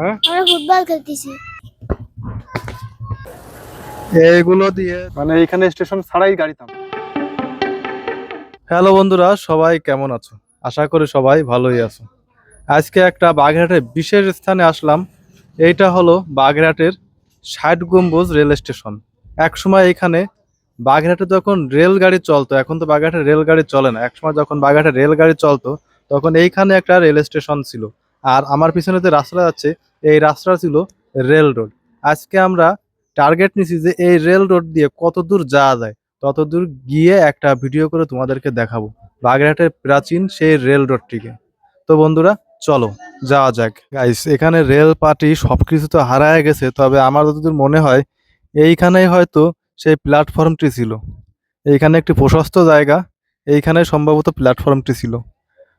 হ্যাঁ? আমরা ফুটবল খেলতেছি। এইগুলো দিয়ে মানে এইখানে স্টেশন ছাড়াই গাড়ি থাম। হ্যালো বন্ধুরা সবাই কেমন আছো? আশা করি সবাই ভালোই আছো। আজকে একটা বাগেরহাটের বিশেষ স্থানে আসলাম। এইটা হলো বাগেরহাটের ষাট গম্বুজ রেল স্টেশন। একসময় এখানে বাগেরহাটে যখন রেলগাড়ি চলতো এখন তো বাগেরহাটে রেলগাড়ি চলে না। একসময় যখন বাগেরহাটে রেলগাড়ি চলতো তখন এইখানে একটা রেল স্টেশন ছিল। আর আমার পিছনে যে রাস্তাটা যাচ্ছে এই রাস্তাটা ছিল রেল রোড আজকে আমরা টার্গেট নিছি যে এই রেল রোড দিয়ে কত দূর যাওয়া যায়, তত দূর গিয়ে একটা ভিডিও করে তোমাদেরকে দেখাবো বাগেরহাটের প্রাচীন সেই রেল রোডটিকে তো বন্ধুরা, চলো যাওয়া যাক। গাইস এখানে রেল পার্টি সব কিছু তো হারায় গেছে, তবে আমার যতদূর মনে হয়, এইখানেই হয়তো সেই প্ল্যাটফর্মটি ছিল। এইখানে একটি প্রশস্ত জায়গা, এইখানে সম্ভবত প্ল্যাটফর্মটি ছিল।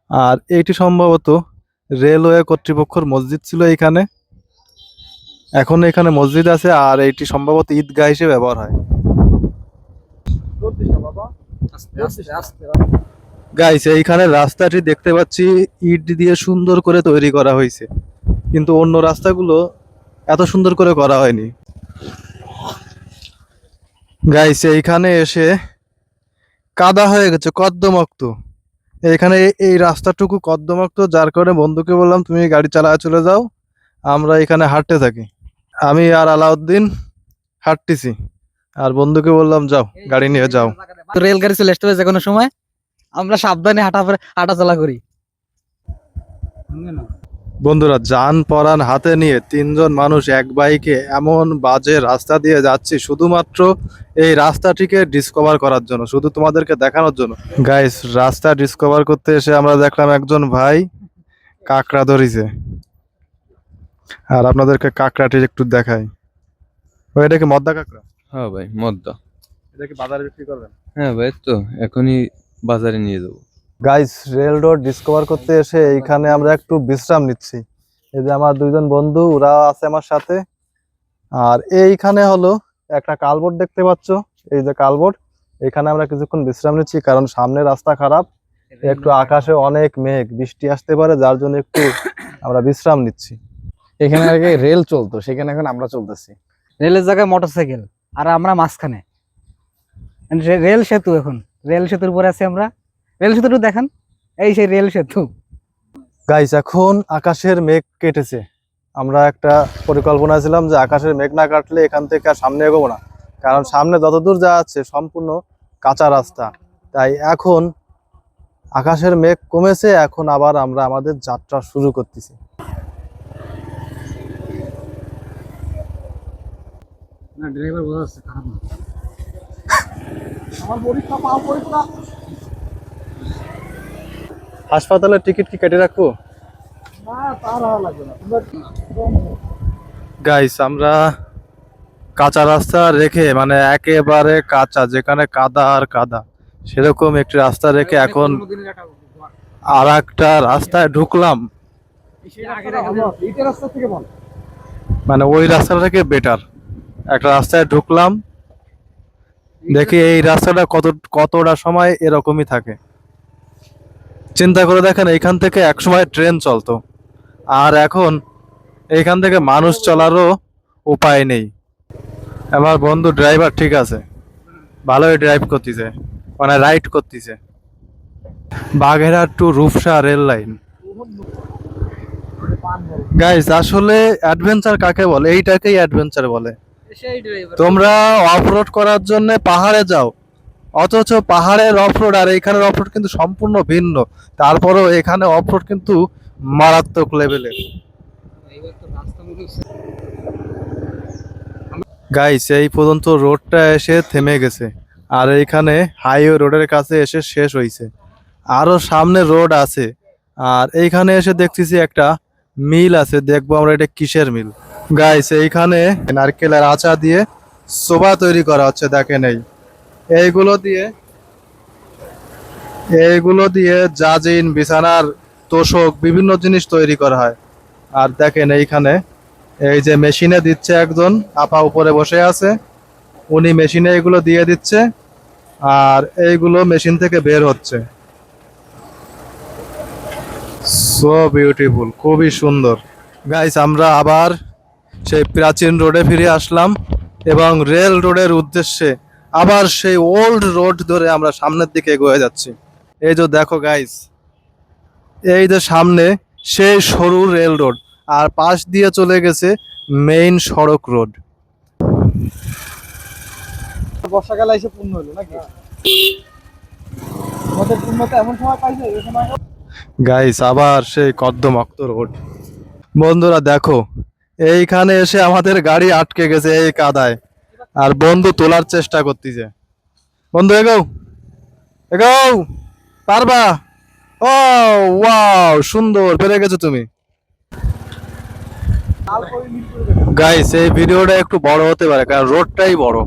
আর এইটি সম্ভবত রেলওয়ে কর্তৃপক্ষের মসজিদ ছিল এখানে। এখন এখানে মসজিদ আছে আর এইটি সম্ভবত ঈদগাহ হিসেবে ব্যবহার হয়। গাইস এইখানে রাস্তাটি দেখতে পাচ্ছি, ইট দিয়ে সুন্দর করে তৈরি করা হয়েছে। কিন্তু অন্য রাস্তাগুলো এত সুন্দর করে করা হয়নি। গাইস এইখানে এসে কাদা হয়ে গেছে, কদ্দমক্ত। এখানে এই- রাস্তাটুকু কদ্দমাক্ত যার কারণে বন্ধুকে বললাম, তুমি গাড়ি চালায় চলে যাও, আমরা এখানে হাঁটতে থাকি। আমি আর আলাউদ্দিন হাঁটতেছি, আর বন্ধুকে বললাম, যাও, গাড়ি নিয়ে যাও। রেলগাড়ি চলে আসতে হবে যে কোনো সময়। আমরা সাবধানে হাঁটা হাঁটা চলা করি। বন্ধুরা যান পরান হাতে নিয়ে তিনজন মানুষ এক বাইকে এমন বাজে রাস্তা দিয়ে যাচ্ছি শুধুমাত্র এই রাস্তাটিকে ডিসকভার করার জন্য শুধু তোমাদেরকে দেখানোর জন্য। গাইস রাস্তা ডিসকভার করতে এসে আমরা দেখলাম একজন ভাই কাঁকড়া ধরিছে আর আপনাদেরকে কাঁকড়াটি একটু দেখাই। ও এটা কি মদ্দা কাঁকড়া? হ্যাঁ ভাই মদ্দা। এটা কি বাজারে বিক্রি করবেন? হ্যাঁ ভাই তো এখনই বাজারে নিয়ে যাব। গাইস রেল রোড ডিসকভার করতে এসে এইখানে আমরা একটু বিশ্রাম নিচ্ছি। এই যে আমার দুইজন বন্ধু ওরা আছে আমার সাথে। আর এইখানে হলো একটা কালবোর্ড দেখতে পাচ্ছ। এই যে কালবোর্ড, এখানে আমরা কিছুক্ষণ বিশ্রাম নিচ্ছি কারণ সামনে রাস্তা খারাপ। একটু আকাশে অনেক মেঘ, বৃষ্টি আসতে পারে, যার জন্য একটু আমরা বিশ্রাম নিচ্ছি। এখানে আগে রেল চলতো, সেখানে এখন আমরা চলতেছি। রেলের জায়গায় মোটরসাইকেল আর আমরা মাঝখানে। রেল সেতু এখন। রেল সেতুর উপরে আছি আমরা। রেল সেতুটা দেখেন। এই সেই রেল সেতু। গাইস এখন আকাশের মেঘ কেটেছে। আমরা একটা পরিকল্পনা ছিলাম যে আকাশের মেঘ না কাটলে এখান থেকে আর সামনে এগোবো না। কারণ সামনে যতদূর যা আছে সম্পূর্ণ কাঁচা রাস্তা। তাই এখন আকাশের মেঘ কমেছে এখন আবার আমরা আমাদের যাত্রা শুরু করতেছি। না ড্রাইভার বোঝা যাচ্ছে খারাপ না হাসপাতালের টিকিট কি কেটে রাখব? গাইস আমরা কাঁচা রাস্তা রেখে মানে একেবারে কাঁচা যেখানে কাদা আর কাদা সেরকম একটি রাস্তা রেখে এখন আর একটা রাস্তায় ঢুকলাম। মানে ওই রাস্তাটা থেকে বেটার একটা রাস্তায় ঢুকলাম দেখি এই রাস্তাটা কত কতটা সময় এরকমই থাকে। চিন্তা করে দেখেন এইখান থেকে একসময় ট্রেন চলতো। আর এখন এইখান থেকে মানুষ চলারও উপায় নেই। আমার বন্ধু ড্রাইভার ঠিক আছে। ভালোই ড্রাইভ করতেছে মানে রাইড করতেছে। Bagerhat to Rupsha rail line guys আসলে অ্যাডভেঞ্চার কাকে বলে? এইটাকেই অ্যাডভেঞ্চার বলে। তোমরা অফরোড করার জন্য পাহাড়ে যাও। অথচ পাহাড়ের অফরোড আর এখানের অফরোড কিন্তু সম্পূর্ণ ভিন্ন। তারপরেও এখানে অফরোড কিন্তু মারাত্মক লেভেলের গাইস এই পর্যন্ত রোডটা এসে থেমে গেছে। আর এইখানে হাইওয়ে রোডের কাছে এসে শেষ হয়েছে আরও সামনে রোড আছে। আর এইখানে এসে দেখতেছি একটা মিল আছে। দেখব আমরা এটা কিসের মিল গাইস এইখানে নারকেলের আচা দিয়ে সোবা তৈরি করা হচ্ছে, দেখেন এই। এইগুলো দিয়ে এইগুলো দিয়ে জাজিন, বিছানার তোষক, বিভিন্ন জিনিস তৈরি করা হয়। আর দেখেন এইখানে, এই যে মেশিনে দিচ্ছে একজন, আপা উপরে বসে আছে, উনি মেশিনে এগুলো দিয়ে দিচ্ছে, আর এইগুলো মেশিন থেকে বের হচ্ছে। সো বিউটিফুল খুবই সুন্দর। গাইস আমরা আবার সেই প্রাচীন রোডে ফিরে আসলাম এবং রেল রোডের উদ্দেশ্যে আবার সেই ওল্ড রোড ধরে আমরা সামনের দিকে এগিয়ে যাচ্ছি। এই যে দেখো গাইস এই যে সামনে সেই সরু রেল রোড আর পাশ দিয়ে চলে গেছে মেইন সড়ক রোড বর্ষাকালে এসে পূর্ণ হলো নাকি? এমন সময় পাইছে গাইস আবার সেই কদ্দমক্ত রোড বন্ধুরা দেখো এইখানে এসে আমাদের গাড়ি আটকে গেছে এই কাদায়। আর বন্ধু তোলার চেষ্টা করতেছে। বন্ধু, এগো। এগো। পারবা? ও, ওয়াও, সুন্দর। পেরে গেছো তুমি। গাইস এই ভিডিওটা একটু বড় হতে পারে, কারণ রোডটাই বড়।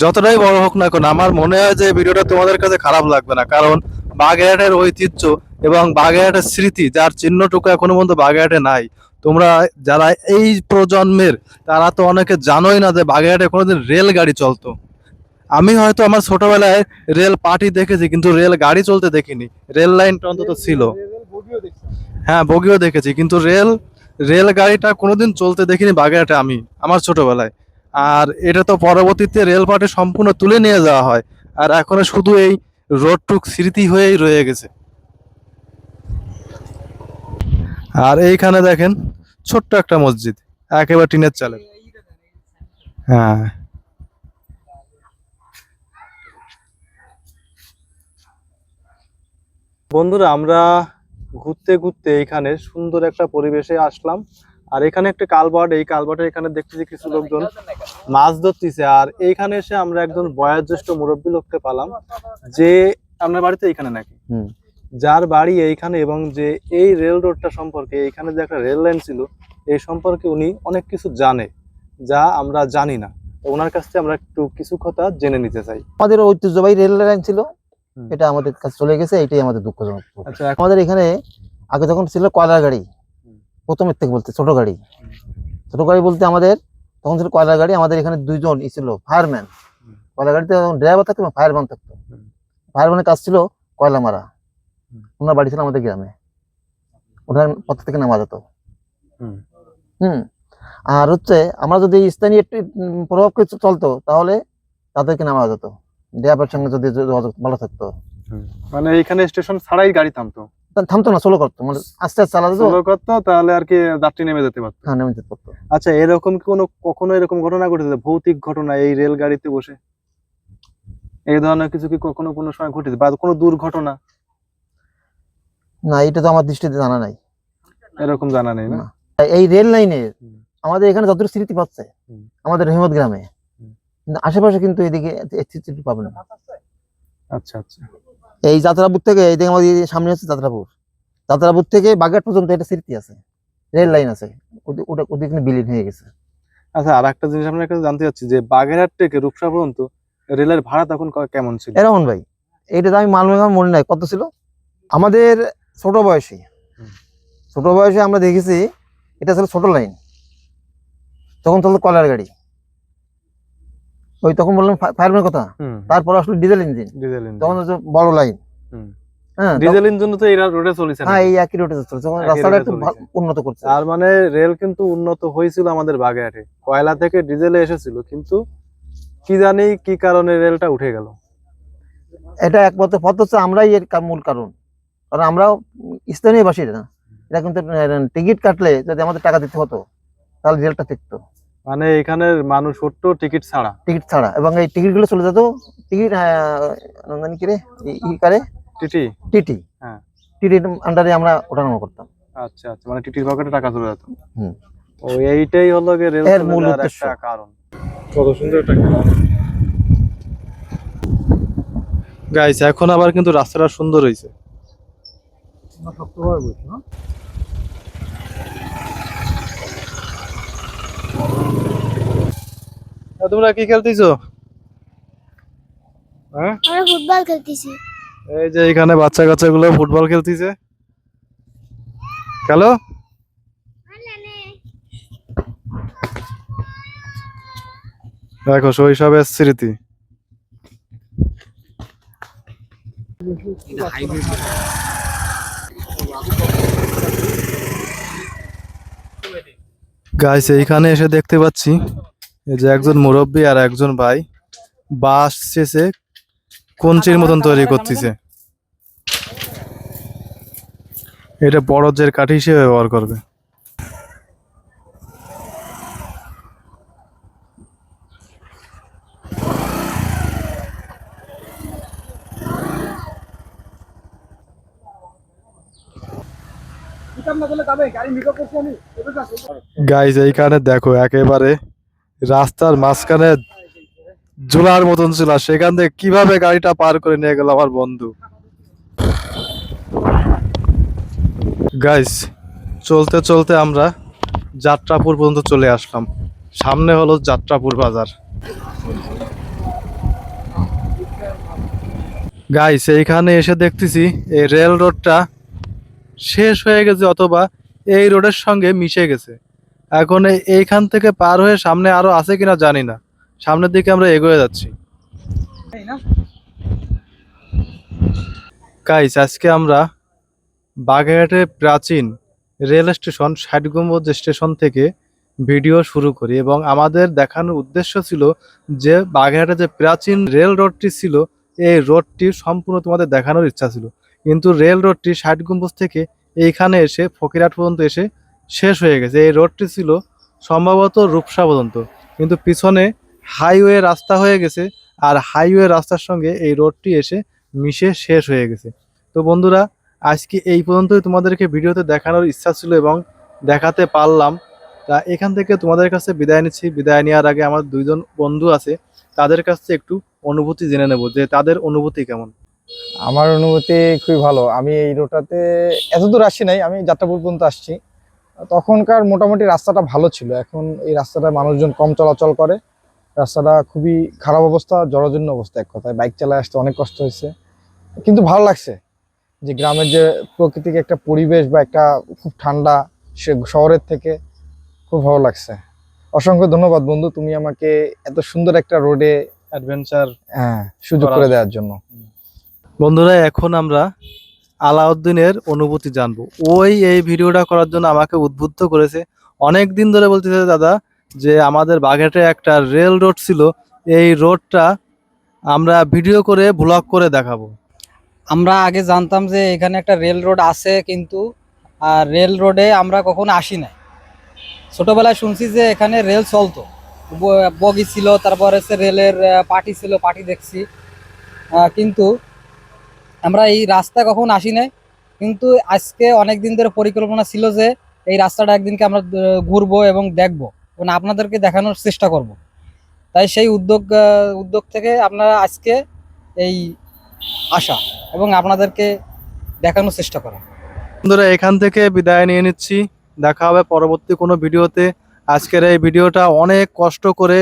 যতটাই বড় হোক না কেন, আমার মনে হয় যে ভিডিওটা তোমাদের কাছে খারাপ লাগবে না, কারণ বাগেরহাটের ঐতিহ্য এবং বাগেরহাটের স্মৃতি, যার চিহ্নটুকু এখনও পর্যন্ত বাগেরহাটে নাই। তোমরা যারা এই প্রজন্মের তারা তো অনেকে জানোই না যে বাগেরহাটে কোনোদিন রেলগাড়ি চলতো। আমি হয়তো আমার ছোটবেলায় রেল পার্টি দেখেছি কিন্তু রেল গাড়ি চলতে দেখিনি। রেল লাইনটা অন্তত ছিল। হ্যাঁ বগিও দেখেছি কিন্তু রেল রেল গাড়িটা কোনোদিন চলতে দেখিনি বাগেরহাটে আমি আমার ছোটবেলায়। আর এটা তো পরবর্তীতে রেল পার্টি সম্পূর্ণ তুলে নিয়ে যাওয়া হয়। আর এখন শুধু এই রোডটুক স্মৃতি হয়েই রয়ে গেছে। আর এইখানে দেখেন ছোট্ট একটা মসজিদ, একেবারে টিনের চালের হ্যাঁ। বন্ধুরা, আমরা ঘুরতে ঘুরতে এখানে সুন্দর একটা পরিবেশে আসলাম। আর এখানে একটা কালভার্ট এই কালভার্টের এখানে দেখতেছি কিছু লোকজন মাছ ধরতেছে। আর এইখানে এসে আমরা একজন বয়োজ্যেষ্ঠ মুরব্বী লোককে পালাম, যে আপনার বাড়িতে এইখানে নাকি। যার বাড়ি এইখানে এবং যে এই রেল রোডটা সম্পর্কে এইখানে যে একটা রেল লাইন ছিল এই সম্পর্কে উনি অনেক কিছু জানে যা আমরা জানি না। ওনার কাছ থেকে আমরা একটু কিছু কথা জেনে নিতে চাই। আমাদের ঐতিহ্যবাহী রেল লাইন ছিল এটা আমাদের কাছে চলে গেছে এটাই আমাদের দুঃখজনক আচ্ছা আমাদের এখানে আগে যখন ছিল কয়লার গাড়ি প্রথমের থেকে বলতে ছোট গাড়ি। ছোট গাড়ি বলতে আমাদের তখন ছিল কয়লার গাড়ি আমাদের এখানে দুইজন ই ছিল ফায়ারম্যান কয়লা গাড়িতে ড্রাইভার থাকতো ফায়ারম্যান থাকতো। ফায়ারম্যানের কাজ ছিল কয়লা মারা। ওনার বাড়ি ছিল আমাদের গ্রামে। ওনার পথ থেকে নামা যেত হুম। আর হচ্ছে আমরা যদি স্থানীয় একটু প্রভাব কিছু চলতো তাহলে তাদেরকে নামা যেত ড্রাইভারের সঙ্গে যদি যোগাযোগ ভালো থাকতো। মানে এইখানে স্টেশন ছাড়াই গাড়ি থামতো? থামতো না সোলো করতো। মানে আস্তে আস্তে চালাতো। স্লো করতো তাহলে আর কি যাত্রী নেমে যেতে পারতো। হ্যাঁ নেমে যেতে পারতো। আচ্ছা এরকম কি কোনো কখনো এরকম ঘটনা ঘটেছে? ভৌতিক ঘটনা এই রেলগাড়িতে বসে? এই ধরনের কিছু কি কখনো কোনো সময় ঘটেছে? বা কোনো দুর্ঘটনা? না এটা তো আমার দৃষ্টিতে জানা নাই। এরকম জানা নেই না। এই রেল লাইনে আমাদের এখানে যতটুকু স্মৃতি পাচ্ছে আমাদের রহিমত গ্রামে আশেপাশে কিন্তু এদিকে স্মৃতি পাবে না। আচ্ছা আচ্ছা। এই যাত্রাপুর থেকে এই দিকে আমাদের সামনে হচ্ছে যাত্রাপুর। যাত্রাপুর থেকে বাগেট পর্যন্ত এটা স্মৃতি আছে রেল লাইন আছে ওটা ওদিকে বিলীন হয়ে গেছে। আচ্ছা আর একটা জিনিস আপনার কাছে জানতে চাচ্ছি যে বাগেরহাট থেকে রূপসা পর্যন্ত রেলের ভাড়া তখন কেমন ছিল? এরকম ভাই এটা তো আমি মালমেঘাম মনে নাই কত ছিল? আমাদের ছোট বয়সে। ছোট বয়সে আমরা দেখেছি এটা ছিল ছোট লাইন। তখন চলতো কয়লার গাড়ি। ওই তখন বললাম ফায়ারম্যান কথা। তারপর আসলো ডিজেল ইঞ্জিন। তখন হচ্ছে বড় লাইন। হ্যাঁ ডিজেল ইঞ্জিন তো এই রোডে চলেছে হ্যাঁ এই একই রোডে চলছে। তখন রাস্তাটা একটু উন্নত করছে। তার মানে রেল কিন্তু উন্নত হয়েছিল আমাদের বাগেরহাটে। কয়লা থেকে ডিজেলে এসেছিল কিন্তু কি জানি কি কারণে রেলটা উঠে গেল। এটা একমাত্র পথ হচ্ছে আমরাই এর মূল কারণ। কারণ আমরাও স্থানীয় বাসিন্দা না এটা কিন্তু টিকিট কাটলে যদি আমাদের টাকা দিতে হতো তাহলে রেলটা টিকতো। মানে এখানের মানুষ উঠতো টিকিট ছাড়া। টিকিট ছাড়া। এবং এই টিকিটগুলো চলে যেত টিকিট জানি কি রে? ই- ই কারে? টিটি। টিটি। হ্যাঁ। টিটির আন্ডারে আমরা ওঠানামা করতাম। আচ্ছা আচ্ছা। মানে টিটির পকেটে টাকা চলে যেত। হুম। ও এইটাই হলো গিয়ে রেল এর মূল উদ্দেশ্য। কারণ। কত সুন্দর একটা গাইস এখন আবার কিন্তু রাস্তাটা সুন্দর হয়েছে। তোমরা কি খেলতেছো হ্যাঁ আমরা ফুটবল খেলতেছি এই যে এখানে বাচ্চা কাচ্চা গুলো ফুটবল খেলতেছে খেলো দেখো শৈশবের স্মৃতি গাইস এইখানে এসে দেখতে পাচ্ছি যে একজন মুরব্বী আর একজন ভাই বাঁশ শেষে কঞ্চির মতন তৈরি করতেছে। এটা বড় যে কাঠি হিসেবে ব্যবহার করবে। গাইজ এইখানে দেখো, একেবারে রাস্তার মাঝখানে ঝোলার মতন ছিল। সেখান থেকে কীভাবে গাড়িটা পার করে নিয়ে গেল আমার বন্ধু? গাইজ চলতে চলতে আমরা যাত্রাপুর পর্যন্ত চলে আসলাম। সামনে হলো যাত্রাপুর বাজার। গাইস এইখানে এসে দেখতেছি, এই রেল রোডটা শেষ হয়ে গেছে অথবা এই রোডের সঙ্গে মিশে গেছে। এখন এইখান থেকে পার হয়ে সামনে আরও আছে কিনা জানি না। সামনের দিকে আমরা এগিয়ে যাচ্ছি। গাইস আজকে আমরা বাগেরহাটের প্রাচীন রেল স্টেশন ষাট গম্বুজ স্টেশন থেকে ভিডিও শুরু করি এবং আমাদের দেখানোর উদ্দেশ্য ছিল যে বাগেরহাটে যে প্রাচীন রেল রোডটি ছিল, এই রোডটি সম্পূর্ণ তোমাদের দেখানোর ইচ্ছা ছিল। কিন্তু রেল রোডটি ষাট গম্বুজ থেকে এইখানে এসে ফকিরহাট পর্যন্ত এসে শেষ হয়ে গেছে। এই রোডটি ছিল সম্ভবত রূপসা পর্যন্ত। কিন্তু পিছনে হাইওয়ে রাস্তা হয়ে গেছে আর হাইওয়ে রাস্তার সঙ্গে এই রোডটি এসে মিশে শেষ হয়ে গেছে। তো বন্ধুরা, আজকে এই পর্যন্তই তোমাদেরকে ভিডিওতে দেখানোর ইচ্ছা ছিল এবং দেখাতে পারলাম। তা এখান থেকে তোমাদের কাছে বিদায় নিচ্ছি। বিদায় নেওয়ার আগে আমার দুইজন বন্ধু আছে, তাদের কাছ থেকে একটু অনুভূতি জেনে নেব যে তাদের অনুভূতি কেমন। আমার অনুভূতি খুবই ভালো। আমি এই রোডটাতে এত দূর আসি নাই আমি যাত্রাপুর পর্যন্ত আসছি। তখনকার মোটামুটি রাস্তাটা ভালো ছিল। এখন এই রাস্তাটা মানুষজন কম চলাচল করে। রাস্তাটা খুবই খারাপ অবস্থা জরাজীর্ণ অবস্থা এক কথায়। বাইক চালায় আসতে অনেক কষ্ট হয়েছে। কিন্তু ভালো লাগছে যে গ্রামের যে প্রকৃতিক একটা পরিবেশ বা একটা খুব ঠান্ডা সে শহরের থেকে খুব ভালো লাগছে। অসংখ্য ধন্যবাদ বন্ধু তুমি আমাকে এত সুন্দর একটা রোডে অ্যাডভেঞ্চার হ্যাঁ সুযোগ করে দেওয়ার জন্য। বন্ধুরা, এখন আমরা আলাউদ্দিনের অনুভূতি জানব। ওই, এই ভিডিওটা করার জন্য আমাকে উদ্বুদ্ধ করেছে অনেক দিন ধরে বলতেছে, দাদা, যে আমাদের বাগেটে একটা রেল রোড ছিল, এই রোডটা আমরা ভিডিও করে, ব্লগ করে দেখাবো। আমরা আগে জানতাম যে এখানে একটা রেল রোড আছে, কিন্তু আর রেল রোডে আমরা কখনো আসি নাই। ছোটোবেলায় শুনছি যে এখানে রেল চলতো। বগি ছিল, তারপর হচ্ছে রেলের পার্টি ছিল পার্টি দেখছি। কিন্তু আমরা এই রাস্তা কখন আসি নাই। কিন্তু আজকে অনেক দিন ধরে পরিকল্পনা ছিল যে এই রাস্তাটা একদিনকে আমরা ঘুরবো এবং দেখব। এবং আপনাদেরকে দেখানোর চেষ্টা করব। তাই সেই উদ্যোগ উদ্যোগ থেকে আপনারা আজকে এই আসা এবং আপনাদেরকে দেখানোর চেষ্টা করা বন্ধুরা, এখান থেকে বিদায় নিয়ে নিচ্ছি। দেখা হবে পরবর্তী কোনো ভিডিওতে। আজকের এই ভিডিওটা অনেক কষ্ট করে,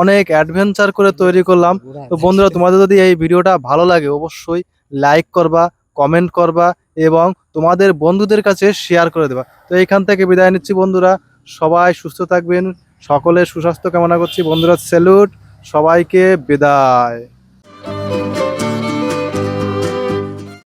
অনেক অ্যাডভেঞ্চার করে তৈরি করলাম। তো বন্ধুরা, তোমাদের যদি এই ভিডিওটা ভালো লাগে, অবশ্যই লাইক করবা কমেন্ট করবা এবং তোমাদের বন্ধুদের কাছে শেয়ার করে দেবা। তো এইখান থেকে বিদায় নিচ্ছি বন্ধুরা। সবাই সুস্থ থাকবেন। সকলের সুস্বাস্থ্য কামনা করছি। বন্ধুরা স্যালুট সবাইকে বিদায়।